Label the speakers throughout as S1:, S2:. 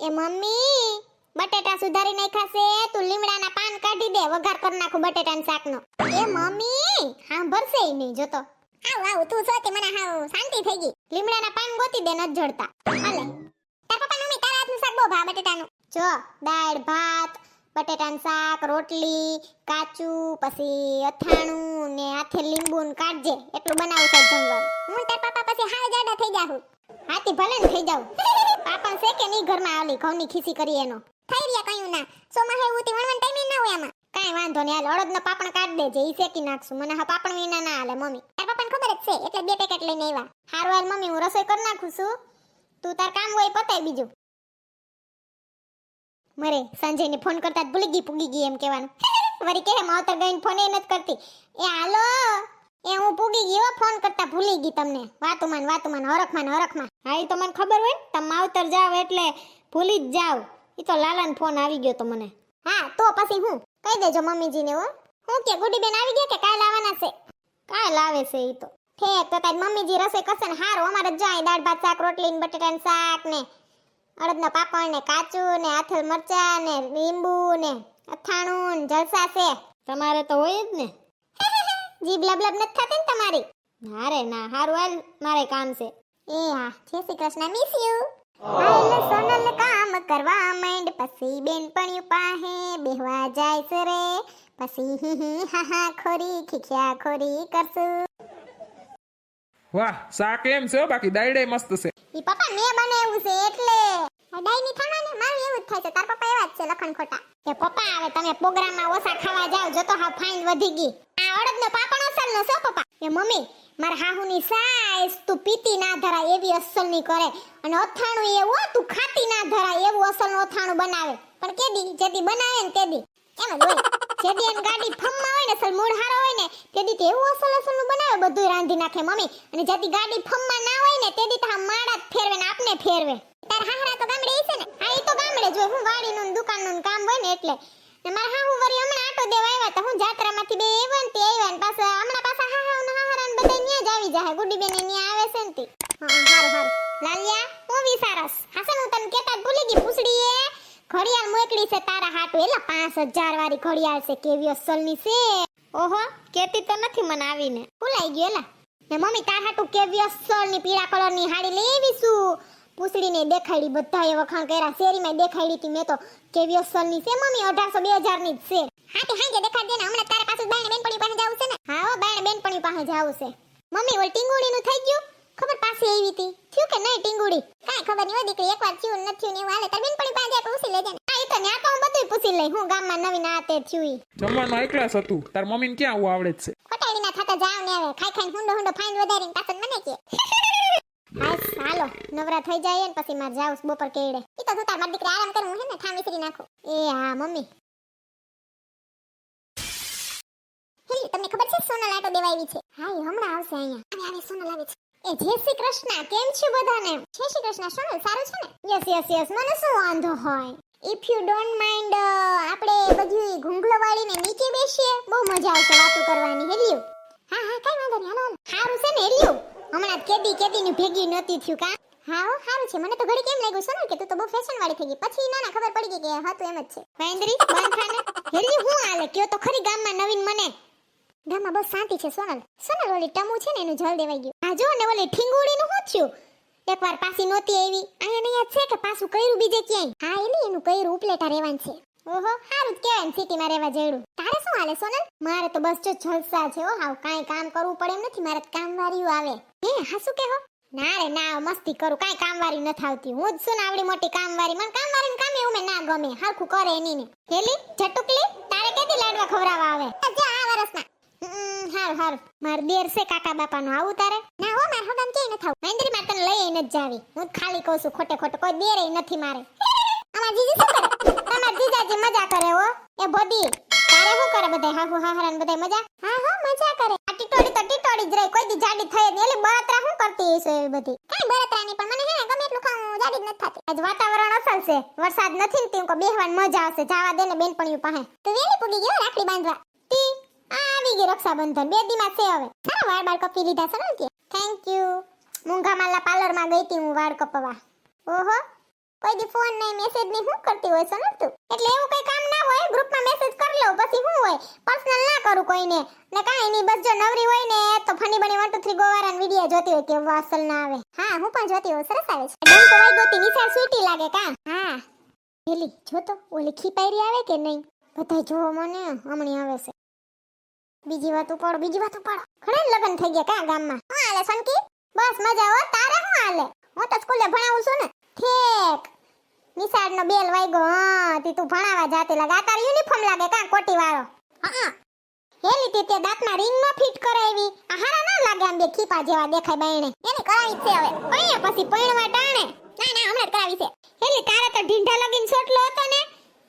S1: એ mummy, બટેટા સુધારી નાખાશે તું લીમડાના પાન કાઢી દે, વઘાર કરી નાખું બટેટાના શાકનો. એ મમ્મી, સાંભળશે ઈ નહીં, જોતો. આવ આવ, તું સોતી મને હાવ શાંતિ થઈ ગઈ. લીમડાના પાન ગોતી દે ન જડતા હાલે. તાર પપ્પા, મમ્મી, તારા હાથનું શાક બહુ ભા બટેટાનું. જો, દાળ, ભાત, બટેટાનું શાક, રોટલી, કાચું, પછી અથાણું ને હાથે લીંબુ ને કાઢજે, એટલું બનાવું છે જમવાનું. હું તાર પપ્પા પછી હાવ જાડા થઈ જાહું. હાથી ભલે ને થઈ જાવ પાપા છે કે નહીં ઘરમાં આલી ઘઉંની ખીસી કરી એનો. થઈ રહ્યા કયું ના. સોમાં હે ઉતી વણવણ ટાઈમે ના હોય આમાં. કાંઈ વાંધો નહીં હાલ અડદનો પાપણ કાઢ દેજે ઈ શેકી નાખશું. મને હા પાપણ વિના ના હાલે મમ્મી. તાર પાપણ ખબર જ છે એટલે બે પેકેટ લઈને આવ્યા. હારું હાલ મમ્મી હું રસોઈ કરી નાખું છું. તું તાર કામ હોય પતાય બીજું. મરે સંજયને ફોન કરતા જ ભૂલી ગઈ પૂગી ગઈ એમ કહેવાનું. વરી કે માવતર ગઈને ફોન એ નથી કરતી. એ હાલો. એ હું પૂગી ગઈ હો, ફોન કરતા ભૂલી ગઈ તમને. વાતુમાન વાતુમાન હરખમાન હરખમાં હા એ તો ખબર હોય તમે માવતર જાવ એટલે ભૂલી જ જાવ. એ તો લાલાન ફોન આવી ગયો તો મને. હા, તો પછી હું? કહી દેજો મમ્મીજીને હો. હું કે ગુડી બેન આવી ગયા કે કાલ આવવાના છે? કાલ આવે છે એ તો. ઠેક, તો તારી મમ્મીજી રસોઈ કરશે ને હારું, અમારે જાય દાળ, ભાત, શાક, રોટલી ને બટેટાનું શાક ને અડદના પાપડ ને કાચું ને આથલ મરચા ને લીંબુ ને અથાણું ને જલસા છે. તમારે તો હોય જ ને. જીભ લબ લબ નથી થતી ને તમારી? ના રે ના હારું હાલ મારે કામ છે. એ હા જય શ્રી કૃષ્ણ મિસ યુ હાલ સોનલ કામ કરવા માંડ પછી બેનપણ્યું પાહે બેહવા જાય છે રે. પછી હી હી હા હા ખોરી ખીખ્યા ખોરી કરશું.
S2: વાહ શાક એમ છે બાકી દાઈડે મસ્ત છે.
S1: ઈ પપ્પા મેં બનાવ્યું છે એટલે. ડાઈની થામાને મારું એવું જ થાય છે. તાર પપ્પા એવા જ છે લખણ ખોટા. કે પપ્પા હવે તમે પ્રોગ્રામમાં ઓછા ખાવા જાવ જો તો હા ફાઇન વધી ગઈ. આ પાપણ અસલનો છે પપ્પા? એ મમ્મી, મારા હાહુની સાઈઝ તું પીતી ના ધરાય એવી અસલની કરે. અને અથાણું એવું તું ખાતી ના ધરાય એવું અસલનું અથાણું બનાવે. પણ કેદી જેદી બનાવે ને તેદી એમ જ જેદી એમ ગાડી ફમમાં હોય ને, અસલ મૂળ હારો હોય ને તેદી તો એવું અસલ અસલનું બનાવે બધું રાંધી નાખે મમ્મી. અને જેદી ગાડી ફમમાં ના હોય ને તેદી તો માળા ફેરવે ને, આપને ફેરવે. તાર હાહરા તો ગામડે છે ને? હા એ તો ગામડે જો હું વાડીનું દુકાનનું કામ હોય ને એટલે. ને મારા હાહુ વરી હમણાં આટો દેવા આવ્યા હતા. હું જાત્રામાંથી બે આવ્યા ને તે આવ્યા ને પાછા હમણાં પાછા હાહા ને હાહરા ને બધા ન્યા જ આવી જાય ગુડી બેન ન્યા આવે છે ને તે. હા હારું હારું. લાલિયા, હું વિસારસ હાસન હું તને કેતા ભૂલી ગઈ. પૂછડી એ ઘડિયાળ મોકલી છે તારા હાટુ. એલા, પાંચ હજાર વાળી ઘડિયાળ છે. કેવી અસલની છે. ઓહો કેતી તો નથી મને આવીને. ભૂલાઈ ગયો, એલા. ને મમ્મી, તાર હાટુ કેવી અસલની પીળા કલરની હાડી લેવી છું. પૂછડીને દેખાડી બધાએ વખાણ કર્યા. શેરીમાં દેખાડી હતી મેં તો. કેવી સરની છે મમ્મી? અઢારસો બે હજારની જ છે. હા તે હાંજે દેખાડી દેને હમણાં તારા પાસે બાયણે બેનપણી પાસે જાવું છે ને? હા હો બાયણે બેનપણી પાસે જાવું છે. મમ્મી ઓલ ટીંગુડીનું થઈ ગયું? ખબર પાછી આવી હતી. થયું કે નહીં ટીંગુડી? કાંઈ ખબર નહીં હોય દીકરી એકવાર થયું ને નથી થયું ને એવું હાલે. તાર બેનપણી પાસે જાય પૂછી લેજે ને. હા એ તો ન્યા તો હું બધું પૂછી લઈ. હું ગામમાં નવીન આ તે થયું
S2: જમવાનું એકલાસ હતું. તાર મમ્મીને ક્યાં આવું આવડે છે?
S1: ખોટાડીના થતા જાવ ને હવે. ખાઈ ખાઈને હુંડો હુંડો ફાઈન વધારીને પાછળ મને કે. નવરા થઈ જાય ને પછી માર જાઉં બપોર કેડે. ઈ તો તાર મારી દીકરા આરામ કરું હે ને ઠામ વિસરી નાખું. એ હા, મમ્મી. હેલી, તમને ખબર છે સોનલ આટો દેવા આવી છે? હા એ હમણાં આવશે અહીંયા. અને આવે સોનલ આવે છે. એ જય શ્રી કૃષ્ણ, કેમ છો બધાને? જય શ્રી કૃષ્ણ, સોનલ, સારું છે ને? યસ યસ યસ, મને શું વાંધો હોય? ઇફ યુ ડોન્ટ માઇન્ડ આપણે બધી ઘૂંઘલો વાળીને નીચે બેસીએ. બહુ મજા આવશે વાતો કરવાની, હેલ્યું. હા હા, કઈ વાંધો નહીં, હાલો હારું છે ને, હેલ્યું. હમણાં કેદી કેદી ભેગી નહોતી થયું કા? હા હો હારું છે. મને તો ઘડી કેમ લાગ્યું? સોનલ કે તું? તો બહુ ફેશન વાળી થઈ ગઈ. પછી ના ના, ખબર પડી ગઈ કે હતું એમ જ છે. મહેન્દ્રી થાને હેલ્યું હું હાલે કયો તો ખરી ગામમાં નવીન મને? ગામમાં બહુ શાંતિ છે, સોનલ. સોનલ, ઓલી ટમુ છે ને, એનું જળ દેવાઈ ગયું. આ જો ને, ઓલી ઠીંગુડીનું શું થયું? એકવાર પાછી નહોતી આવી. અહીંયા યાદ છે કે પાછું કયરું બીજે ક્યાંય? હા, એની એનું કયરું ઉપલેટા રહેવાનું છે. ઓહો, સારું જ કહેવાય સિટીમાં રહેવા જેવડું. તારે શું હાલે, સોનલ? મારે તો બસ જો જલસા છે, હો. હાવ કાંઈ કામ કરવું પડે એમ નથી. મારે કામ કામવાળીઓ આવે. હે, હા, શું કહો ના રે, ના મસ્તી કરું. કાંઈ કામવાળી નથી આવતી. હું જ છું ને આવડી મોટી કામવાળી મને કામવાળી કામ એવું ના ગમે. હરખું કરે એની ને હેલી, જટુકલી, તારે કેદી લાડવા ખવડાવવા આવે? જા, આ વરસના. હાર, હારું. માર દેર છે કાકા બાપાનું. આવું તારે? ના હો, માર હગામ ક્યાંય ન થાવ મહેન્દ્રી માર તને લઈ ન જાવી. હું ખાલી કહું છું, ખોટે ખોટે. કોઈ દેરે નથી મારે. અમાર જીજી શું કરે? તમાર જીજાજી મજા કરે હો. એ બોડી તારે શું કરે બધાય? હાહુ હાહરા ને બધે મજા? હા હા મજા કરે. આ ટીટોડી તો ટીટોડી જ રહી. કોઈ દી જાડી થઈ નહીં. એટલે બળતરા શું કરતી હશે એવી બધી? કાંઈ બળતરા નહીં પણ મને હે ને ગમે એટલું ખાવું જાડી જ નથી થતી આજ વાતાવરણ અસલ છે. વરસાદ નથી ને તીમ કો બેહવાન મજા આવશે જાવા દે ને બેનપણીઓ પાસે. તો વેલી પૂગી ગયો રાખડી બાંધવા? તી આ આવી ગઈ રક્ષાબંધન. બે દીમાં છે હવે. સારા વાળ બાળ કપી લીધા છે ને કે થેન્ક યુ મૂંઘા માલા પાર્લરમાં ગઈ હતી હું વાળ કપવા. ઓહો. કોઈ દી ફોન નહીં મેસેજ નહીં હું કરતી હોય સોનલ તું એટલે એવું કઈ કામ ના હોય ગ્રુપમાં મેસેજ કરી લઉં પછી હું હોય? પર્સનલ ના કરું કોઈને. ને કાંઈ નહીં, બસ જો નવરી હોય ને, તો ફની બની વન ટુ થ્રી ગોવારા વીડિયો જોતી હોય કે વાસલ ના આવે. હા, હું પણ જોતી હોઉં, સરસ આવે છે. ડંકો વાઈ ગોતી નિશાળ સ્વીટી લાગે કા? હા. પેલી, જો તો, ઓલી ખીપાયરી આવે કે નહીં? બધાય જોવો મને, હમણી આવે છે. બીજી વાત ઉપાડો, બીજી વાત ઉપાડો. ઘણા લગ્ન થઈ ગયા કા ગામમાં? હા હાલે સંકી બસ મજા હો, તારે હું હાલે? હું તો સ્કૂલે ભણાવું છું ને. ઠેક. નિશાળનો બેલ વાગ્યો, હા, તી તું ભણાવા જાતી લાગે. તાર યુનિફોર્મ લાગે કા કોટી વાળો હા. હેલી, તે તે દાંતના રિંગ નો ફિટ કરાવી. આ હારા ના લાગે આમ બે ખીપા જેવા દેખાય બાયણે. એને કરાવી છે હવે. પૈયા પછી પૈણવા ટાણે. ના ના, હમણાં કરાવી છે. હેલી, તારે તો ઢીંઢા લગીન છોટલો હતો ને.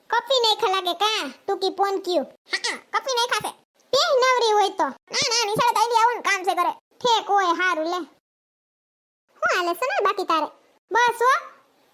S1: કપી નહીં ખલાગે કા, ટૂકી પોન ક્યુ. હા કપી નહીં ખાશે તે નવરી હોય તો. ના ના, નિશાળ તો આવી આવું કામ છે કરે ઠેક હોય, હારું લે. હું હાલે છે બાકી તારે? બસ હો.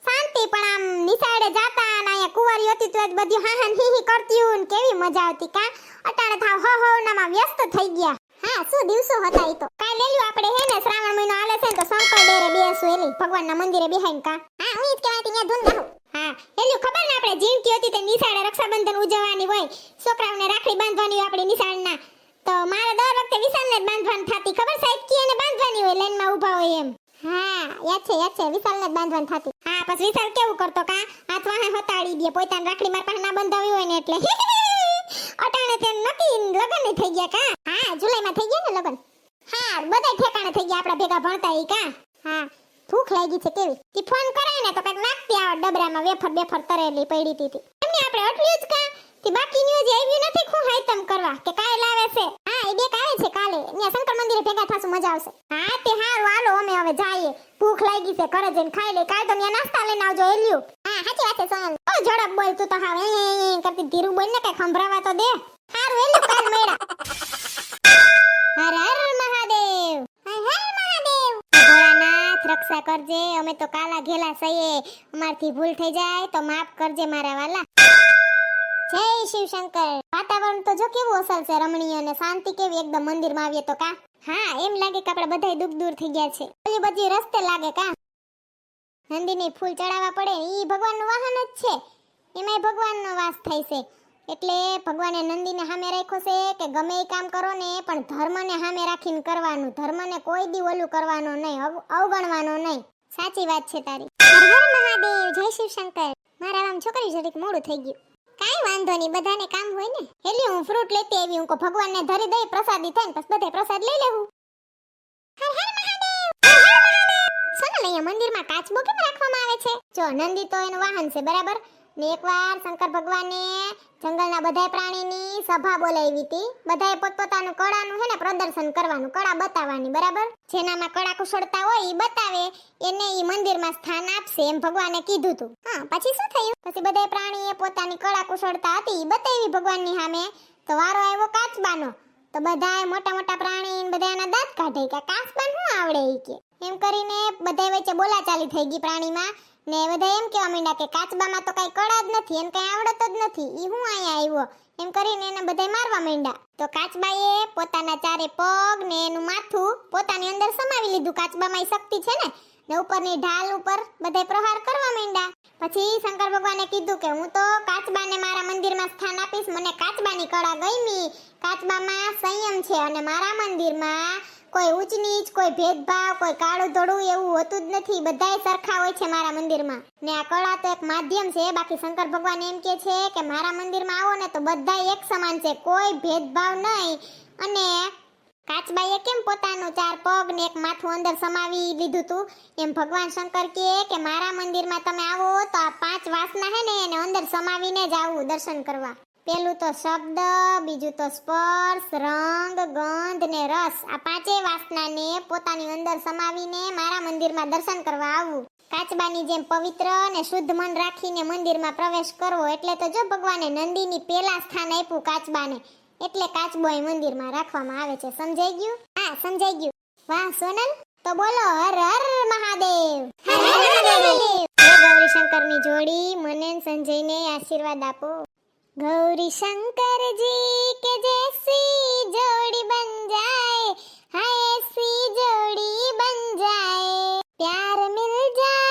S1: શાંતિ, પણ આમ નિશાળે જાતા અને અહીંયા કુંવારી હતી તો બધી હા હા, હી હી કરતી હું કેવી મજા આવતી કા? અટાણે થાવ, હો હો નામાં વ્યસ્ત થઈ ગયા. હા, શું દિવસો હતા ઈ તો? કાઈ લેલ્યું આપણે, હે ને? શ્રાવણ મહિનો આલે છે તો શંકર ડેરે બેસું એલી ભગવાનના મંદિરે બેહાઈને કા? હા, હું ઈ કહેવાતી ત્યાં ધૂન ગાહું. હા એલ્યું ખબર ને આપણે જીવતી હતી તે નિશાળે રક્ષાબંધન ઉજવવાની હોય, છોકરાઓને રાખડી બાંધવાની હોય આપણી નિશાળના. તો મારે દર વખતે વિશાલને જ બાંધવાની થતી, ખબર સાહેબ? કી એને બાંધવાની હોય, લાઈનમાં ઊભા હોય એમ. યાદ છે યાદ છે, વિશાલને જ બાંધવાની થતી. હા, પછી વિશાલ કેવું કરતો કા? હાથ વાહે હતાડી દે, પોતાની રાખડી માર પાસે ના બંધાવી હોય ને એટલે. અટાણે તે નક્કી લગન થઈ ગયા કા? હા, જુલાઈમાં થઈ ગયા ને લગન? હા બધા ઠેકાણે થઈ ગયા, આપણા ભેગા ભણતા ઈ કા? હા, ભૂખ લાગી છે કેવી? તી ફોન કરાય ને તો કંઈક નાખતી આવે ડબરામાં વેફર બેફર તરેલી પડી હતી એમને આપણે અટલ્યું જ કા? તી બાકીનું જે આવ્યું નથી ખું હાઈતમ કરવા. કે કાય લાવે છે. હા એ બે કાવે છે કાલે. ત્યાં શંકર મંદિરે ભેગા થાશું, મજા આવશે. હા, તે હારું. હાલો, અમે હવે જઈએ. ભૂખ લાગી છે, ઘરે જઈને ખાઈ લે કાલ તો ત્યાં નાસ્તા લઈને આવજો એલ્યું હા, સાચી વાત છે, સોનલ. ઓ, ઝડપ બોલ તું તો હાવ. કરતી ધીરું બોલ ને કઈ ખંભરાવા તો દે. હારું એલ્યું કાલ મેળા હર હર મહાદેવ. હર રક્ષા કરજે. અમે તો કાલા ઘેલા સઈએ અમારથી ભૂલ થઈ જાય તો માફ કરજે મારા વાલા. જય શિવશંકર. વાતાવરણ તો જો કેવું અસર છે રમણીય અને શાંતિ કેવી એકદમ મંદિરમાં આવીએ તો કા? હા, એમ લાગે કે આપણે બધાય દુઃખ દૂર થઈ ગયા છે. ઓલી બધી રસ્તે લાગે કા? નંદીને ફૂલ ચડાવવા પડે ઈ ભગવાનનું વાહન જ છે. એમાંય ભગવાનનો વાસ થાય છે. એટલે ભગવાને નંદીને સામે રાખ્યો છે કે ગમે એ કામ કરો ને, પણ ધર્મને સામે રાખીને કરવાનું. ધર્મને કોઈ દી ઓલું કરવાનો નહીં અવગણવાનો નહીં. સાચી વાત છે તારી. હર મહાદેવ, જય શિવશંકર. મારા આમ છોકરી જરીક મોડું થઈ ગયું. કાઈ વાંધો નહીં, બધાને કામ હોય ને. હેલી હું ફ્રૂટ લેતી આવી, હું કો ભગવાનને ધરી દઈ, પ્રસાદી થાય ને પછી બધે પ્રસાદ લઈ લેવું. હર હર મહાદેવ. સોનલ અહીંયા મંદિરમાં કાચબો કેમ રાખવામાં આવે છે? જો નંદી તો એનું વાહન છે, બરાબર? એકવાર શંકર ભગવાને જંગલના બધા પ્રાણીની સભા બોલાવી હતી. બધાએ પોતપોતાનું કળાનું હે ને પ્રદર્શન કરવાનું, કળા બતાવવાની, બરાબર? જેનામાં કળા કુશળતા હોય એ બતાવે, એને એ મંદિરમાં સ્થાન આપશે એમ ભગવાને કીધું હતું. હા, પછી શું થયું? પછી બધા પ્રાણીએ પોતાની કળા કુશળતા હતી એ બતાવી ભગવાનની સામે. તો વારો આવ્યો કાચબાનો. તો બધાએ મોટા મોટા પ્રાણી બધાના બધા દાંત કાઢે કે, કાચબાને શું આવડે કે? એમ કરીને બધા વચ્ચે બોલાચાલી થઈ ગઈ પ્રાણીમાં. ને બધા એમ કહેવા માંડ્યા કે કાચબામાં તો કઈ કળા જ નથી, એને કઈ આવડત જ નથી. ઈ હું અહીંયા આવ્યો? એમ કરીને એને બધા મારવા માંડ્યા. તો કાચબાએ પોતાના ચારે પગ ને એનું માથું પોતાની અંદર સમાવી લીધું. કાચબામાં શક્તિ છે ને? ને ઉપરની ઢાલ ઉપર બધાય પ્રહાર કરવા માંડ્યા. પછી શંકર ભગવાને કીધું કે હું તો કાચબાને મારા મંદિરમાં સ્થાન આપીશ. મને કાચબાની કળા ગમી. કાચબામાં સંયમ છે અને મારા મંદિરમાં કોઈ ઊંચ નીચ, કોઈ ભેદભાવ, કોઈ કાળું ધોળું એવું હોતું જ નથી. બધાય સરખા હોય છે મારા મંદિરમાં. ને આ કળા તો એક માધ્યમ છે. બાકી શંકર ભગવાન એમ કે છે કે મારા મંદિરમાં આવો ને તો બધા એક સમાન છે. કોઈ ભેદભાવ નહીં. અને કાચબાઈએ કેમ પોતાનું ચાર પગ ને એક માથું અંદર સમાવી લીધું તું? એમ ભગવાન શંકર કહે કે મારા મંદિરમાં તમે આવો તો આ પાંચ વાસના હે ને એને અંદર સમાવીને જ આવવું દર્શન કરવા. પેલું તો શબ્દ, બીજું તો સ્પર્શ, રંગ, ગંધ ને રસ. આ પાંચેય વાસનાને પોતાની અંદર સમાવીને મારા મંદિરમાં દર્શન કરવા આવવું કાચબાની જેમ પવિત્ર અને શુદ્ધ મન રાખીને મંદિરમાં પ્રવેશ કરવો એટલે તો જો ભગવાને નંદીની પહેલા સ્થાન આપ્યું કાચબાને, એટલે કાચબો એ મંદિરમાં રાખવામાં આવે છે. સમજાઈ ગયું? હા, સમજાઈ ગયું. વાહ, સોનલ. તો બોલો, હર હર મહાદેવ. હર હર મહાદેવ. હે ગૌરી શંકરની જોડી, મને સંજયને આશીર્વાદ આપો. ગૌરી શંકરજી કે જે સી જોડી બન જાય હાય સી જોડી બન જાય પ્યાર મિલ જાય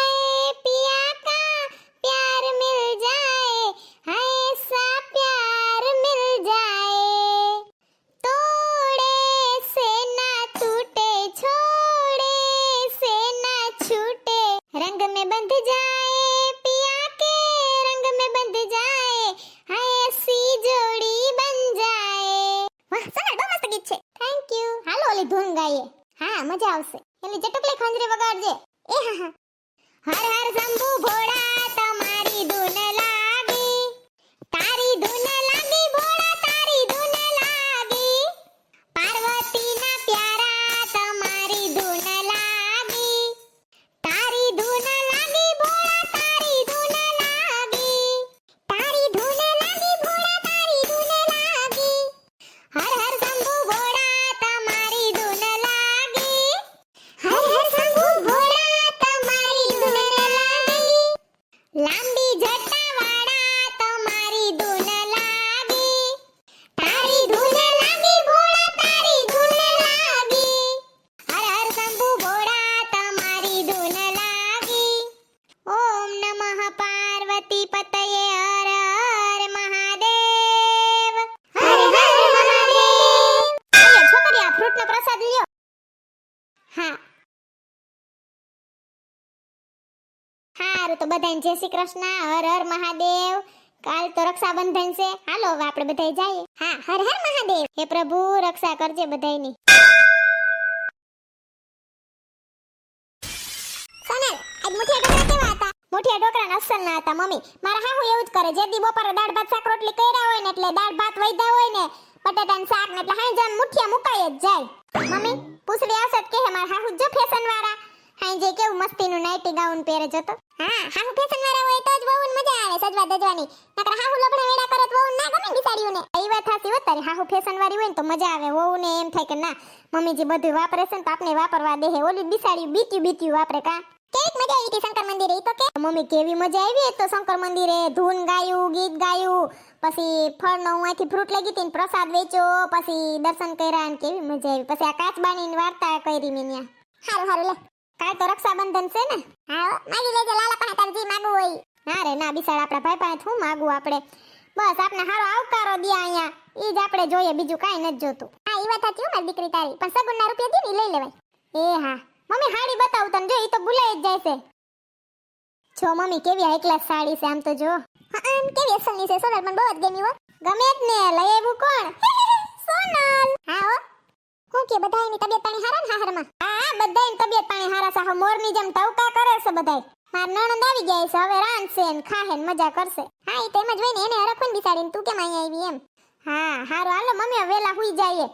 S1: બધાને જય શ્રી કૃષ્ણ, હર હર મહાદેવ. કાલ તો રક્ષાબંધન છે. હાલો, હવે આપણે બધા જઈએ. હા, હર હર મહાદેવ. હે પ્રભુ, રક્ષા કરજે બધાની સોનલ, આજ મુઠિયા અસલ ના હતા, મમ્મી. મારા હાહુ એવું જ કરે. જે દી બપોરે દાળ ભાત, શાક, રોટલી કર્યા હોય ને એટલે દાળ ભાત વૈધા હોય ને બટાટાનું શાક ને એટલે હાઈ જાન મુઠિયા મુકાય જ જાય. મમ્મી, પૂછડી આવશે કે મારા હાહુ જો ફેશન વાળા હાઈ જે કેવું મસ્તીનું નાઇટી ગાઉન પહેરે જતો હા હાહુ ફેશન વાળા હોય તો જ બહુ મજા આવે સજવા દજવાની. નકર હાહુ લફડા વેડા કરે તો બહુ ના ગમે બિચારીઓને એ વાત હાસી હોત તારી હાહુ ફેશન વાળી હોય ને તો મજા આવે. વહુ ને એમ થાય કે ના મમ્મીજી બધું વાપરે છે ને તો આપણે વાપરવા દે ઓલી બિસાડી બીત્યું બીત્યું વાપરે કા? કેવી મજા આવી હતી શંકર મંદિરે તો કે. મમ્મી કેવી મજા આવી તો શંકર મંદિરે ધૂન ગાયું ગીત ગાયું પછી ફળનો હું અહીંથી ફ્રૂટ લઈ ગઈ હતી ને પ્રસાદ વેચ્યો પછી દર્શન કર્યા અને કેવી મજા આવી. પછી આ કાચબાની વાર્તા કરી મેં હારું હારું લે. કાલ તો રક્ષાબંધન છે ને? હા માગી લેજે લાલા પાસે તારે જે માગવું હોય. ના રે ના બિસાડ આપણા ભાઈ પાસે શું માગવું આપણે? બસ આપને હારો આવકારો દે અહીંયા. ઈ જ આપણે જોઈએ બીજું કાંઈ નથી જોતું. હા ઈ વાત સાચી મારી દીકરી તારી. પણ સગુનના રૂપિયા દે ને લઈ લેવાય. એ હા. મમ્મી હાડી બતાવું તને જો ઈ તો ભૂલાઈ જ જાય છે જો મમ્મી કેવી હાઈ ક્લાસ સાડી છે આમ તો જો. હા આમ કેવી અસલની છે સોનલ મને બહુ જ ગમી હો. ગમે જ ને લઈ આવ્યું કોણ? સોનલ. હા હો. હું કે, બધાયની તબિયત પાણી હારા ને હાહરમાં? હા બધાયની તબિયત પાણી હારા હવે મોરની જેમ ટવકા કરે છે બધાય. માર નણંદ આવી ગયા છે, હવે રાંધશે ને ખાહે ને મજા કરશે. હા એ તેમ જ હોય ને, એને હરખું બિસાડીને તું કેમ અહીંયા આવી એમ? હા, હારો, હાલો, મમ્મી વેલા હુઈ જઈએ.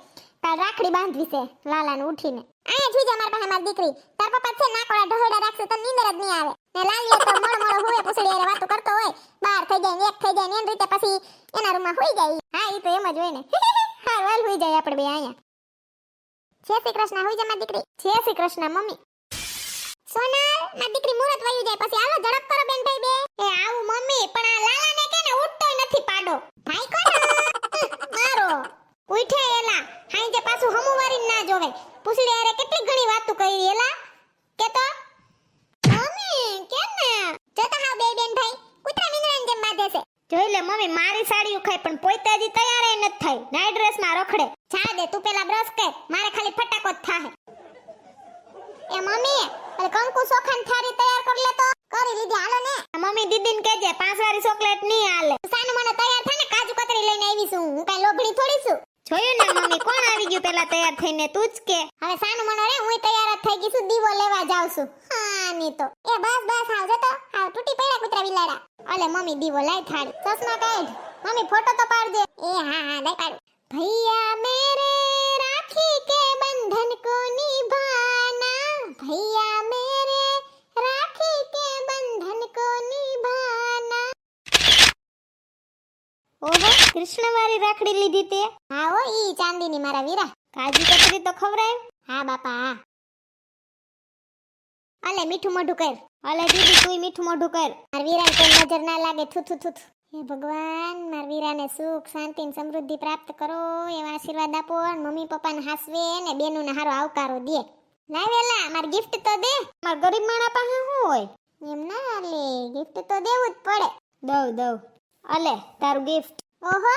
S1: તાર રાખડી બાંધવી છે, લાલાને ઉઠીને. અહીંયા જોઈ જા મારા પાસે, મારી દીકરી. તાર પપ્પા છે નાકોડા ઢોળડા રાખશે તો નીંદર જ નહીં આવે. ને લાલીએ તો મોડો મોડો હોય પૂછડી હારે વાતો કરતો હોય. બાર થઈ જાય ને, એક થઈ જાય ને, એમ રીતે પછી એના રૂમમાં હોઈ જાય હા એ તો એમ જ હોય ને. હા વાલ હોઈ જાય આપણે બે અહીંયા. જય શ્રી કૃષ્ણ હોય જમા દીકરી. જય શ્રી કૃષ્ણ, મમ્મી. સોનલ, મારી દીકરી મુરત વયું જાય. પછી હાલો, ઝડપ કરો બેન ભાઈ બે. એ આવું મમ્મી, પણ આ લાલાને કે ને ઉઠતોય નથી પાડો. ભાઈ કોણ મારો. ઉઠે એલા. હાઈ પાછું હમુ વારી ના જોવે. પૂછડી અરે કેટલી ઘણી વાતો કરી એલા? કે તો મમ્મી, કેમ ને? જતા હા બે બેન ભાઈ. કૂતરા મીંગડાની જેમ બાંધે છે. જોઈ લે, મમ્મી, મારી સાડી ઉખાય પણ પોઈતાજી તૈયાર નથી થઈ. નાઈટ ડ્રેસમાં રખડે. જા દે, તું પેલા બ્રશ કર મારે ખાલી ફટાકો જ થાહે એ મમ્મી પેલે કંકુ સોખાન થારી તૈયાર કરી લે તો કરી લીધી હાલો ને મમ્મી દીદીને કહેજે પાંચ વાળી ચોકલેટ નહીં હાલે સાનું મને તૈયાર થાય ને કાજુ કતરી લઈને આવી છું હું કઈ લોભણી થોડી છું જોયું ને મમ્મી કોણ આવી ગયું પેલા તૈયાર તું જ કે. હવે સાનું મનો રે હું તૈયાર જ થઈ ગઈ છું, દીવો લેવા જાઉં છું. હા, ની તો. એ બસ બસ આવ તો આવ તૂટી પડ્યા કૂતરા બિલાડા. અલે, મમ્મી, દીવો લાઈ થાળી. ચશ્મા કાઢ. મમ્મી, ફોટો તો પાડજે. એ, હા હા દઈ પાડું. ભૈયા ઓહો કૃષ્ણવારી રાખડી લીધી તે? હા હો, ઈ ચાંદીની મારા વીરા. કાજી કતરી તો ખવરાય હા બાપા, હા. અલે, મીઠું મોઢું કર. અલે, દીદી, તું મીઠું મોઢું કર. માર વીરાને કોઈ નજર ના લાગે, થુ થુ થુ. હે ભગવાન, માર વીરાને સુખ, શાંતિ ને સમૃદ્ધિ પ્રાપ્ત કરો, એવા આશીર્વાદ આપો અને મમ્મી પપ્પાને હાસવે ને બેનુને હારો આવકારો દે. ના વેલા, માર ગિફ્ટ તો દે. માર ગરીબ માણા પાસે શું હોય? એમ ના લે ગિફ્ટ તો દેવું જ પડે. દઉં દઉં. અલે, તારું ગિફ્ટ ઓહો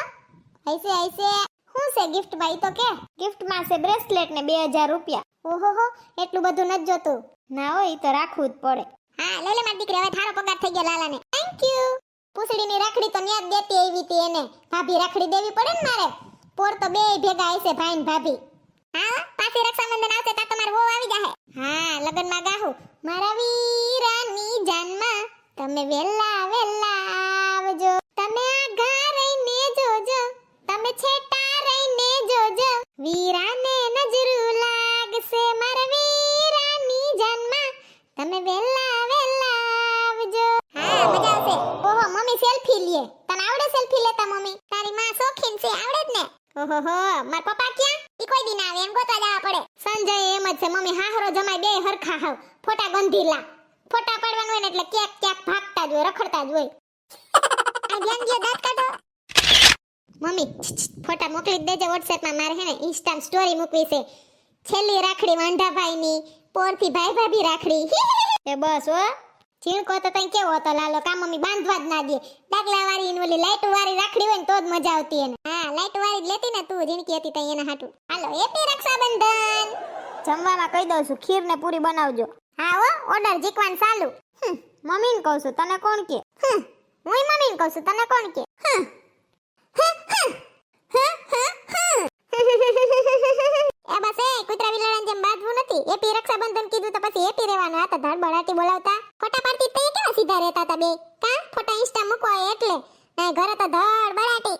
S1: ಐસે ಐસે શું છે ગિફ્ટ ભાઈ તો કે? ગિફ્ટમાં છે બ્રેસલેટ ને 2000 રૂપિયા. ઓહો, હો, એટલું બધું નથી જોતું. ના હોય તો રાખવું જ પડે. હા લે લે મારી દીકરી, હવે થારો પગાર થઈ ગયો લાલાને. થેન્ક યુ પૂછડીની રાખડી તો ન્યાદ દેતી આવી હતી એને. ભાભી રાખડી દેવી પડે ને મારે? પોર તો બે ભેગા આવશે ભાઈ ને ભાભી. હા, પાછી રક્ષાબંધન આવશે ત્યાં તમારે વહુ આવી જાહે. હા, લગનમાં ગાહું. મારા વીરાની જાનમાં તમે વેલા આવજો તમે આઘા રહીને જોજો તમે છેટા રહીને જોજો વીરાને નજરું લાગશે મારા વીરાની જાનમાં તમે વેલા વેલા આવજો હા મજા આવશે ઓહો મમ્મી સેલ્ફી લે તને આવડે સેલ્ફી લેતા મમ્મી તારી માં શોખીન છે આવડે જ ને ઓહો હો માર પપ્પા ક્યાં ઈ કોઈ દી ના આવે એમ ગોતવા જવા પડે સંજય એમ જ છે મમ્મી હાહરો જમાઈ બે હરખા હાવ ફોટા ગંધીલા. ફોટા પાડવાનું હોય એટલે ક્યાંક ક્યાંક ભાગતા જ હોય, રખડતા જ હોય. દાંત કાઢો. મમ્મી ફોટા મોકલી દેજે વોટ્સએપમાં મારે હે ને ઇન્સ્ટા સ્ટોરી મૂકવી છે. છેલ્લી રાખડી વાંઢાભાઈની પોરથી ભાઈ ભાભી રાખડી. એ બસ, હો. ચીણકો તો તઈ કેવો હતો લાલો, કા મમ્મી બાંધવા જ ના દે. ડાકલા વાળી ઓલી લાઈટ વાળી રાખડી હોય ને તો જ મજા આવતી એને. હા લાઈટ વાળી જ લેતી ને તું જીણકી હતી તઈ એના હાટુ. હાલો હેપી રક્ષાબંધન જમવામાં કહી દઉં છું. ખીર ને પૂરી બનાવજો. હા હો, ઓર્ડર જીકવાન ચાલુ. મમ્મીને કહું છું, તને કોણ કે? હુંય મમ્મીને કહું છું, તને કોણ કે. એ બસ એ, કુતરા બિલાડાની જેમ બાજવું નથી હેપી રક્ષાબંધન કીધું તો પછી હેપી રહેવાનું. હતા ધાડ બળાટી બોલાવતા. ખોટા પાડતી તો કેવા સીધા રહેતા હતા બે? કા? ખોટા ઇન્સ્ટા મૂકવા એટલે. ઘરે તો ધડ બડાટી